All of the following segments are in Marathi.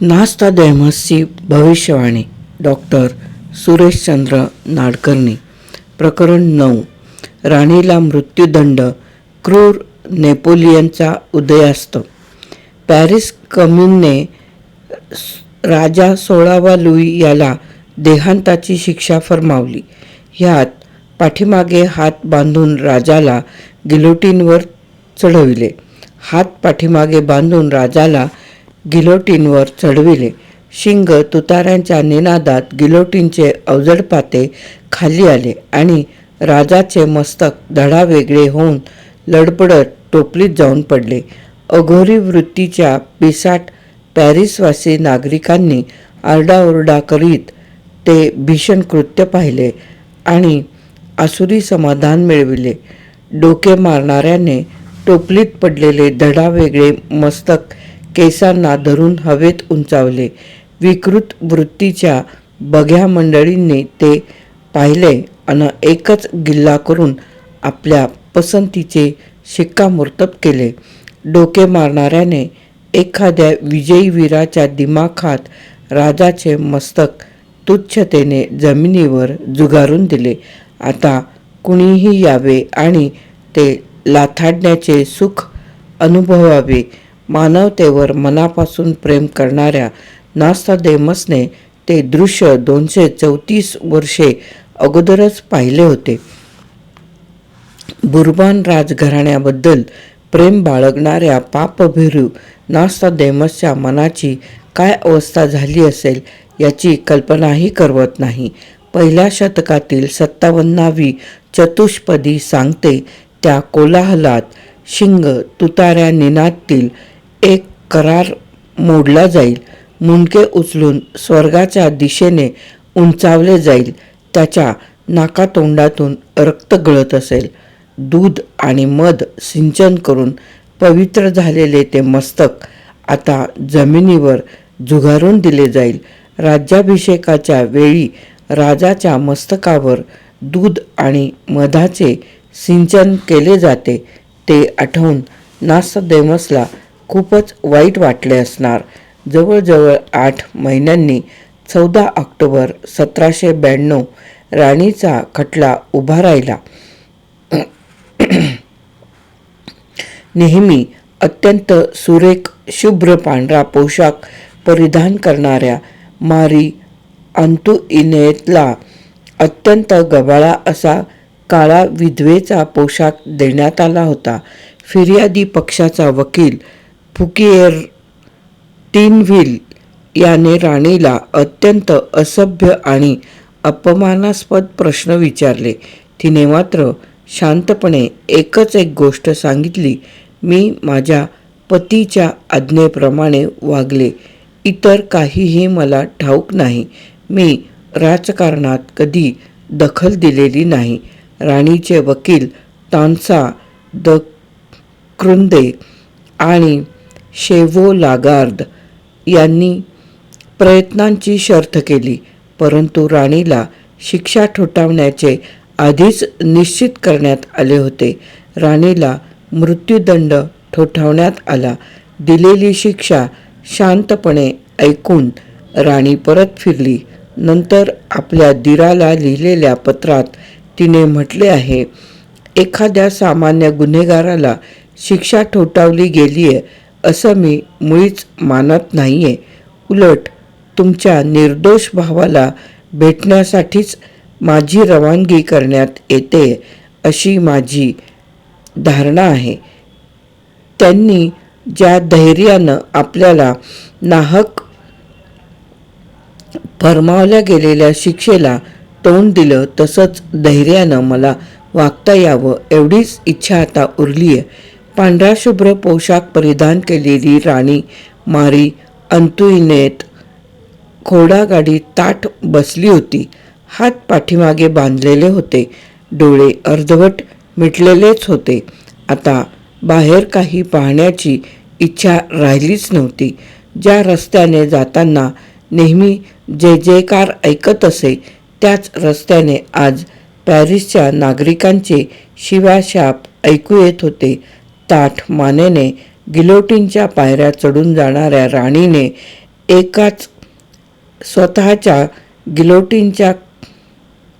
नास्ता दैमसची भविष्यवाणी डॉक्टर सुरेशचंद्र नाडकर्णी. प्रकरण नऊ. राणीला मृत्यूदंड क्रूर नेपोलियनचा उदयास्त. पॅरिस कम्युनने राजा सोळावा लुई याला देहांताची शिक्षा फरमावली. ह्यात पाठीमागे हात बांधून राजाला गिलोटीनवर चढविले. हात पाठीमागे बांधून राजाला गिलोटीनवर चढविले. शिंग तुताऱ्यांच्या निनादात गिलोटीनचे अवजड पाते खाली आले आणि राजाचे मस्तक धडा वेगळे होऊन लडपडत टोपलीत जाऊन पडले. अघोरी वृत्तीच्या पिसाट पॅरिसवासी नागरिकांनी आरडाओरडा करीत ते भीषण कृत्य पाहिले आणि आसुरी समाधान मिळविले. डोके मारणाऱ्याने टोपलीत पडलेले धडा वेगळे मस्तक केसांना धरून हवेत उंचावले. विकृत वृत्तीच्या बघ्या मंडळींनी ते पाहिले अन एकच गिल्ला करून आपल्या पसंतीचे शिक्कामोर्तब केले. डोके मारणाऱ्याने एखाद्या विजयी वीराच्या दिमाखात राजाचे मस्तक तुच्छतेने जमिनीवर जुगारून दिले. आता कुणीही यावे आणि ते लाथाडण्याचे सुख अनुभवावे मानवतेवर मनापासून प्रेम करणाऱ्या नास्तादेमसने ते दृश्य दोनशे चौतीस वर्षे अगोदरच पाहिले होते. बुरबान राजघराण्याबद्दल प्रेम बाळगणाऱ्या पापभिरू नास्तादेमसच्या मनाची काय अवस्था झाली असेल याची कल्पनाही करवत नाही. पहिल्या शतकातील सत्तावन्नावी चतुष्पदी सांगते त्या कोलाहलात शिंग तुताऱ्या निनादतील एक करार मोडला जाईल. मुंडके उचलून स्वर्गाच्या दिशेने उंचावले जाईल. त्याच्या नाकातोंडातून रक्त गळत असेल. दूध आणि मध सिंचन करून पवित्र झालेले ते मस्तक आता जमिनीवर झुगारून दिले जाईल. राज्याभिषेकाच्या वेळी राजाच्या मस्तकावर दूध आणि मधाचे सिंचन केले जाते. ते आठवून नासदेमसला खूपच वाईट वाटले असणार. जवळजवळ आठ महिन्यांनी चौदा ऑक्टोबर सतराशे ब्याण्णव राणीचा खटला उभा राहिला. नेहमी अत्यंत सुरेख शुभ्र पांढरा पोशाख परिधान करणाऱ्या मारी अंतुइनेतला अत्यंत गबाळा असा काळा विधवेचा पोशाख देण्यात आला होता. फिर्यादी पक्षाचा वकील फुकिएर टिनव्हिल याने राणीला अत्यंत असभ्य आणि अपमानास्पद प्रश्न विचारले. तिने मात्र शांतपणे एकच एक गोष्ट सांगितली मी माझ्या पतीच्या आज्ञेप्रमाणे वागले. इतर काहीही मला ठाऊक नाही. मी राजकारणात कधी दखल दिलेली नाही. राणीचे वकील तानसा द क्रुंदे आणि शेवो लागार्द यांनी प्रयत्नांची शर्थ केली परंतु राणीला शिक्षा ठोठावण्याचे आधीच निश्चित करण्यात आले होते. राणीला मृत्यूदंड ठोठावण्यात आला. दिलेली शिक्षा शांतपणे ऐकून राणी परत फिरली. नंतर आपल्या दिराला लिहिलेल्या पत्रात तिने म्हटले आहे एखाद्या सामान्य गुन्हेगाराला शिक्षा ठोठावली गेली आहे असं मी मुळीच मानत नाही आहे उलट तुमच्या निर्दोष भावाला भेटण्यासाठीच माझी रवानगी करण्यात येते अशी माझी धारणा आहे. त्यांनी ज्या धैर्यानं आपल्याला नाहक फरमावल्या गेलेल्या शिक्षेला तोंड दिलं तसंच धैर्यानं मला वागता यावं एवढीच इच्छा आता उरली आहे पांढरा शुभ्र पोशाख परिधान केलेली राणी मारी अंतुईनेत घोडागाडी ताठ बसली होती. हात पाठीमागे बांधलेले होते. डोळे अर्धवट मिटलेलेच होते. आता बाहेर काही पाहण्याची इच्छा राहिलीच नव्हती. ज्या रस्त्याने जाताना नेहमी जय जयकार ऐकत असे त्याच रस्त्याने आज पॅरिसच्या नागरिकांचे शिवाशाप ऐकू येत होते. ताठ मानेने गिलोटीनच्या पायऱ्या चढून जाणाऱ्या राणीने एकाच स्वतःच्या गिलोटीनच्या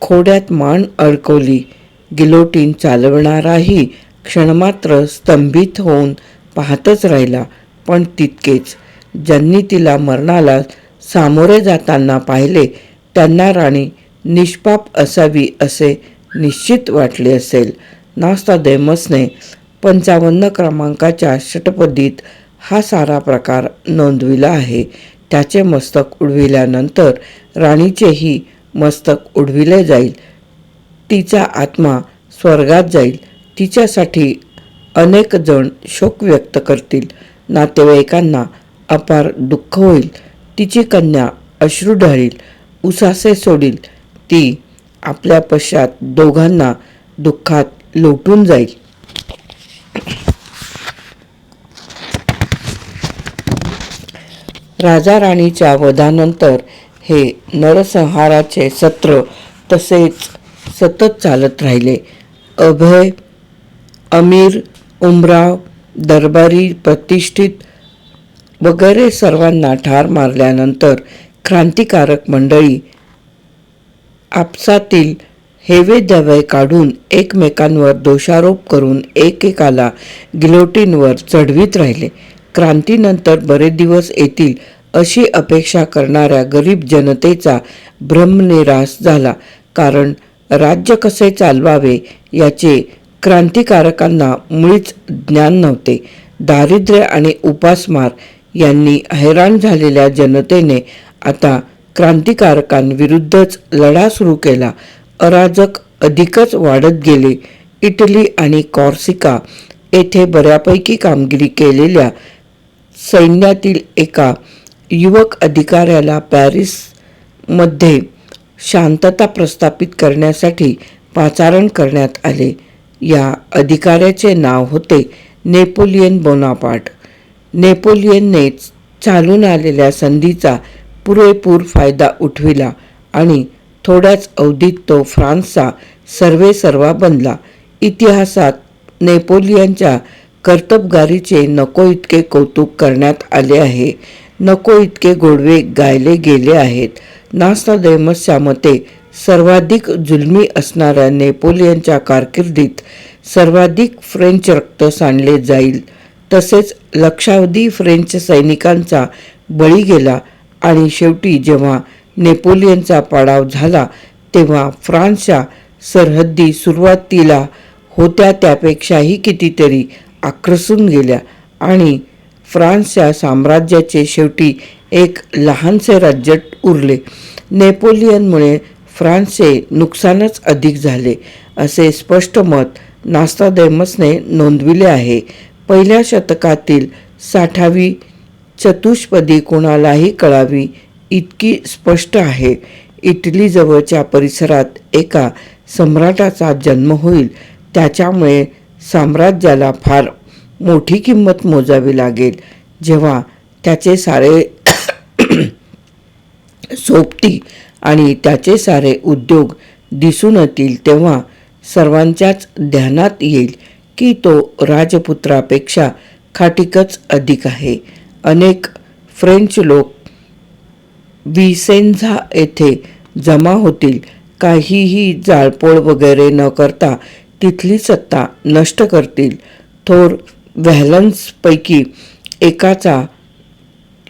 खोड्यात मान अडकवली. गिलोटीन चालवणाराही क्षणमात्र स्तंभित होऊन पाहतच राहिला पण तितकेच. ज्यांनी तिला मरणाला सामोरे जाताना पाहिले त्यांना राणी निष्पाप असावी असे निश्चित वाटले असेल. नास्तादेमसने पंचावन्न क्रमांकाच्या षटपदीत हा सारा प्रकार नोंदविला आहे. त्याचे मस्तक उडविल्यानंतर राणीचेही मस्तक उडविले जाईल. तिचा आत्मा स्वर्गात जाईल. तिच्यासाठी अनेक जण शोक व्यक्त करतील. नातेवाईकांना अपार दुःख होईल. तिची कन्या अश्रू ढाळील. उसासे सोडील. ती आपल्या पश्चात दोघांना दुःखात लोटून जाईल. राजा राणीच्या वधानंतर हे नरसंहाराचे सत्र तसेच सतत चालत राहिले. अभय अमीर उमराव दरबारी प्रतिष्ठित वगैरे सर्वांना ठार मारल्यानंतर क्रांतिकारक मंडळी आपसातील हेवे दवे काढून एकमेकांवर दोषारोप करून एकेकाला गिलोटीनवर चढवीत राहिले. क्रांतीनंतर बरेच दिवस येतील अशी अपेक्षा करणाऱ्या गरीब जनतेचा भ्रमनिरास झाला. कारण राज्य कसे चालवावे याचे क्रांतिकारकांना मुळीच ज्ञान नव्हते. दारिद्र्य आणि उपासमार यांनी हैराण झालेल्या जनतेने आता क्रांतिकारकांविरुद्धच लढा सुरू केला. अराजक अधिकच वाढत गेले. इटली आणि कॉर्सिका येथे बऱ्यापैकी कामगिरी केलेल्या सैन्यातील एका युवक अधिकाऱ्याला पॅरिसमध्ये शांतता प्रस्थापित करण्यासाठी पाचारण करण्यात आले. या अधिकाऱ्याचे नाव होते नेपोलियन बोनापार्ट. नेपोलियनने चालून आलेल्या संधीचा पुरेपूर फायदा उठविला आणि थोड्याच अवधीत तो फ्रान्सचा सर्वेसर्वा बनला. इतिहासात नेपोलियनच्या कर्तबगारीचे नको इतके कौतुक करण्यात आले आहे. नको इतके गोडवे गायले गेले आहेत. नास्तादेमसच्या मते सर्वाधिक जुलमी असणाऱ्या नेपोलियनच्या कारकिर्दीत सर्वाधिक फ्रेंच रक्त सांडले जाईल. तसेच लक्षावधी फ्रेंच सैनिकांचा बळी गेला आणि शेवटी जेव्हा नेपोलियनचा पाडाव झाला तेव्हा फ्रान्सच्या सरहद्दी सुरुवातीला होत्या त्यापेक्षाही कितीतरी आक्रसून गेल्या आणि फ्रान्सच्या साम्राज्याचे शेवटी एक लहानसे राज्य उरले. नेपोलियनमुळे फ्रान्सचे नुकसानच अधिक झाले असे स्पष्ट मत नास्तादेमसने नोंदविले आहे. पहिल्या शतकातील साठावी चतुष्पदी कोणालाही कळावी इतकी स्पष्ट आहे. इटलीजवळच्या परिसरात एका सम्राटाचा जन्म होईल त्याच्यामुळे साम्राज्याला फार मोठी किंमत मोजावी लागेल. जेव्हा त्याचे सारे सोबती आणि त्याचे सारे उद्योग दिसून येतील तेव्हा सर्वांच्याच ध्यानात येईल की तो राजपुत्रापेक्षा खाटिकच अधिक आहे. अनेक फ्रेंच लोक विसेन्झा येथे जमा होतील. काहीही जाळपोळ वगैरे न करता तिथली सत्ता नष्ट करतील. थोर व्हॅलन्सपैकी एकाचा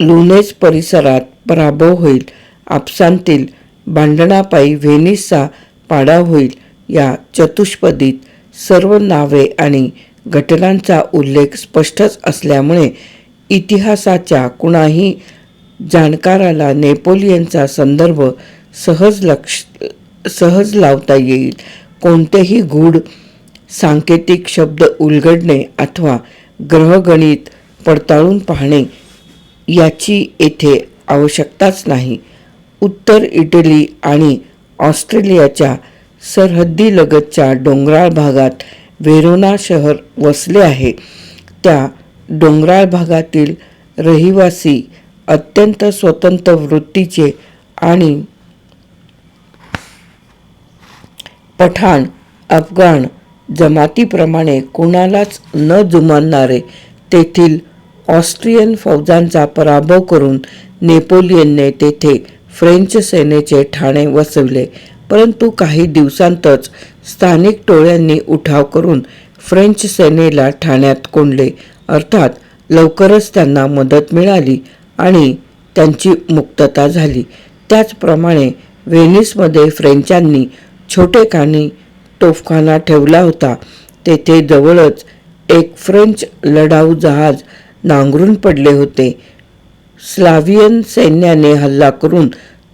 लुनेज परिसरात पराभव होईल. आपसांतील भांडणापायी व्हेनिसचा पाडाव होईल. या चतुष्पदीत सर्व नावे आणि घटनांचा उल्लेख स्पष्टच असल्यामुळे इतिहासाच्या कुणाही जाणकाराला नेपोलियनचा संदर्भ सहज लक्ष सहज लावता येईल. कोणतेही गूढ सांकेतिक शब्द उलगडणे अथवा ग्रहगणित पडताळून पाहणे याची येथे आवश्यकताच नाही. उत्तर इटली आणि ऑस्ट्रेलियाच्या सरहद्दीलगतच्या डोंगराळ भागात वेरोना शहर वसले आहे. त्या डोंगराळ भागातील रहिवासी अत्यंत स्वतंत्र वृत्तीचे आणि पठाण अफगाण जमातीप्रमाणे कोणालाच न जुमानणारे तेथील ऑस्ट्रियन फौजांचा पराभव करून नेपोलियनने तेथे फ्रेंच सेनेचे ठाणे वसवले. परंतु काही दिवसांतच स्थानिक टोळ्यांनी उठाव करून फ्रेंच सेनेला ठाण्यात कोंडले. अर्थात लवकरच त्यांना मदत मिळाली आणि त्यांची मुक्तता झाली. त्याचप्रमाणे व्हेनिसमध्ये फ्रेंचांनी छोटेखानी तोफखाना ठेवला होता. तेथे जवळच एक फ्रेंच लढाऊ जहाज नांगरून पडले होते. स्लावियन सैन्याने हल्ला करून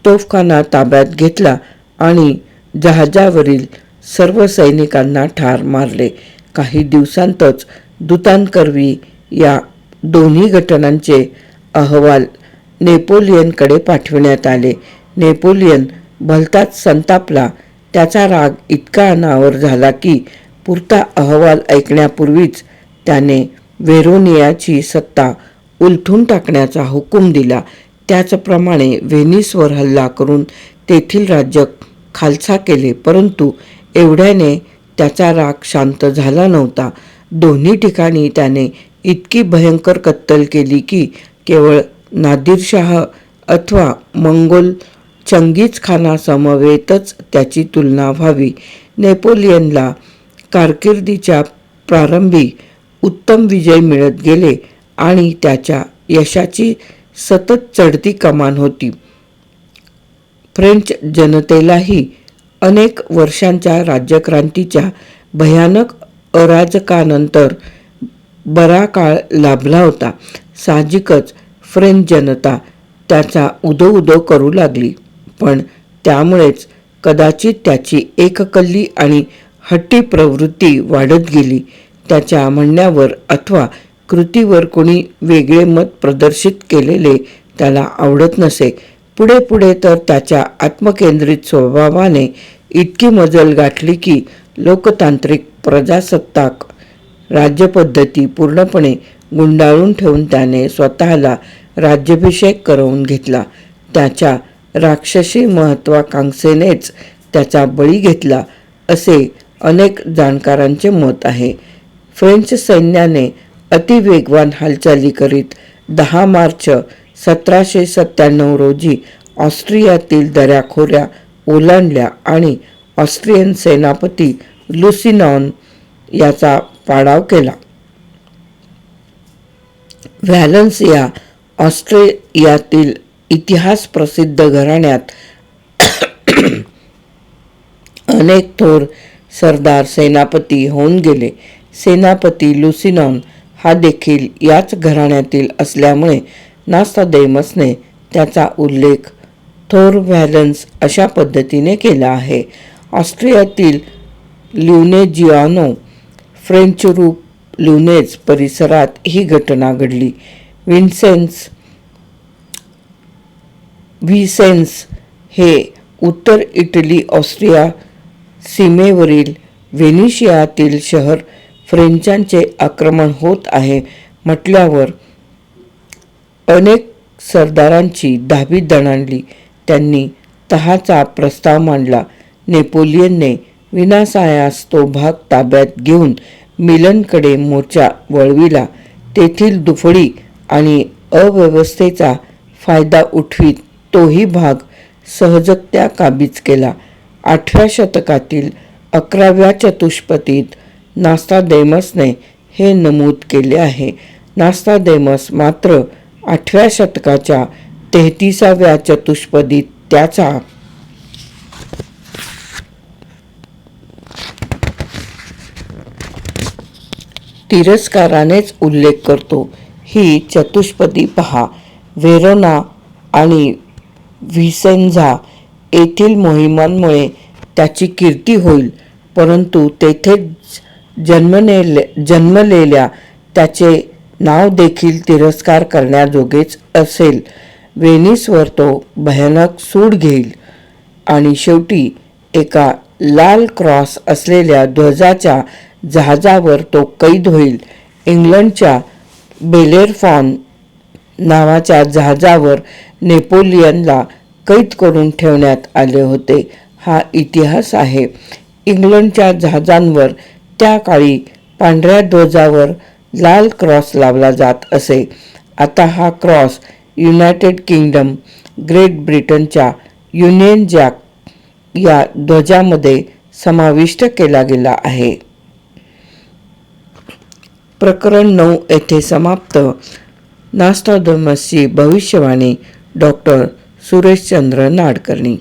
तोफखाना ताब्यात घेतला आणि जहाजावरील सर्व सैनिकांना ठार मारले. काही दिवसांतच दुतांकरवी या दोन्ही घटनांचे अहवाल नेपोलियनकडे पाठविण्यात आले. नेपोलियन भलताच संतापला त्याचा राग इतका अनावर झाला की पुरता अहवाल ऐकण्यापूर्वीच त्याने व्हेरोनियाची सत्ता उलथून टाकण्याचा हुकूम दिला. त्याचप्रमाणे व्हेनिसवर हल्ला करून तेथील राज्य खालसा केले परंतु एवढ्याने त्याचा राग शांत झाला नव्हता. दोन्ही ठिकाणी त्याने इतकी भयंकर कत्तल केली की केवळ नादिरशाह अथवा मंगोल चंगीज खानासमवेतच त्याची तुलना व्हावी. नेपोलियनला कारकिर्दीच्या प्रारंभी उत्तम विजय मिळत गेले आणि त्याच्या यशाची सतत चढती कमान होती. फ्रेंच जनतेलाही अनेक वर्षांच्या राज्यक्रांतीच्या भयानक अराजकानंतर बरा काळ लाभला होता. साहजिकच फ्रेंच जनता त्याचा उदो उदो करू लागली. पण त्यामुळेच कदाचित त्याची एककल्ली आणि हट्टी प्रवृत्ती वाढत गेली. त्याच्या म्हणण्यावर अथवा कृतीवर कोणी वेगळे मत प्रदर्शित केलेले त्याला आवडत नसे. पुढे पुढे तर त्याच्या आत्मकेंद्रित स्वभावाने इतकी मजल गाठली की लोकतांत्रिक प्रजासत्ताक राज्यपद्धती पूर्णपणे गुंडाळून ठेवून त्याने स्वतःला राज्याभिषेक करवून घेतला. त्याच्या राक्षसी महत्वाकांक्षेनेच त्याचा बळी घेतला असे अनेक जाणकारांचे मत आहे. फ्रेंच सैन्याने अतिवेगवान हालचाली करीत दहा मार्च सतराशे सत्त्याण्णव रोजी ऑस्ट्रियातील दऱ्याखोऱ्या ओलांडल्या आणि ऑस्ट्रियन सेनापती लुसिनॉन याचा पाडाव केला. व्हॅलन्स या ऑस्ट्रेलियातील इतिहास प्रसिद्ध घराण्यात अनेक थोर सरदार सेनापती होऊन गेले. सेनापती लुसिनॉन हा देखील याच घराण्यातील असल्यामुळे नास्तादेमसने त्याचा उल्लेख थोर व्हॅलन्स अशा पद्धतीने केला आहे. ऑस्ट्रियातील ल्युनेजियानो फ्रेंच रूप ल्युनेज परिसरात ही घटना घडली. विन्सेन्स व्हिसेन्स हे उत्तर इटली ऑस्ट्रिया सीमेवरील व्हेनिशियातील शहर फ्रेंचांचे आक्रमण होत आहे म्हटल्यावर अनेक सरदारांची दहावी दणाणली. त्यांनी तहाचा प्रस्ताव मांडला. नेपोलियनने विनासायास तो भाग ताब्यात घेऊन मिलनकडे मोर्चा वळविला. तेथील दुफडी आणि अव्यवस्थेचा फायदा उठवीत तोही भाग सहजत्या काबीज केला. आठव्या शतकातील अकराव्या चतुष्पतीत नास्तादेमसने हे नमूद केले आहे. नास्तादेमस मात्र आठव्या शतकाच्या तेहतीसाव्या चतुष्पदीत त्याचा तिरस्कारानेच उल्लेख करतो. ही चतुष्पदी पहा. वेरोना आणि व्हिसेन्झा येथील मोहिमांमुळे त्याची कीर्ती होईल परंतु तेथे जन्मलेले जन्मलेल्या त्याचे नाव देखील तिरस्कार करण्याजोगेच असेल. वेनिसवर तो भयानक सूड घेईल आणि शेवटी एका लाल क्रॉस असलेल्या ध्वजाच्या जहाजावर तो कैद होईल. इंग्लंडच्या बेलेरफॉन नावाच्या जहाजावर नेपोलियनला कैद करून ठेवण्यात आले होते. हा इतिहास आहे. इंग्लंडच्या जहाजांवर त्या काळी पांढऱ्या ध्वजावर लाल क्रॉस लावला जात असे. आता हा क्रॉस युनायटेड किंगडम ग्रेट ब्रिटनच्या युनियन जॅक या ध्वजामध्ये समाविष्ट केला गेला आहे. प्रकरण नऊ येथे समाप्त. नास्टादमसची भविष्यवाणी डॉक्टर सुरेशचंद्र नाडकर्णी.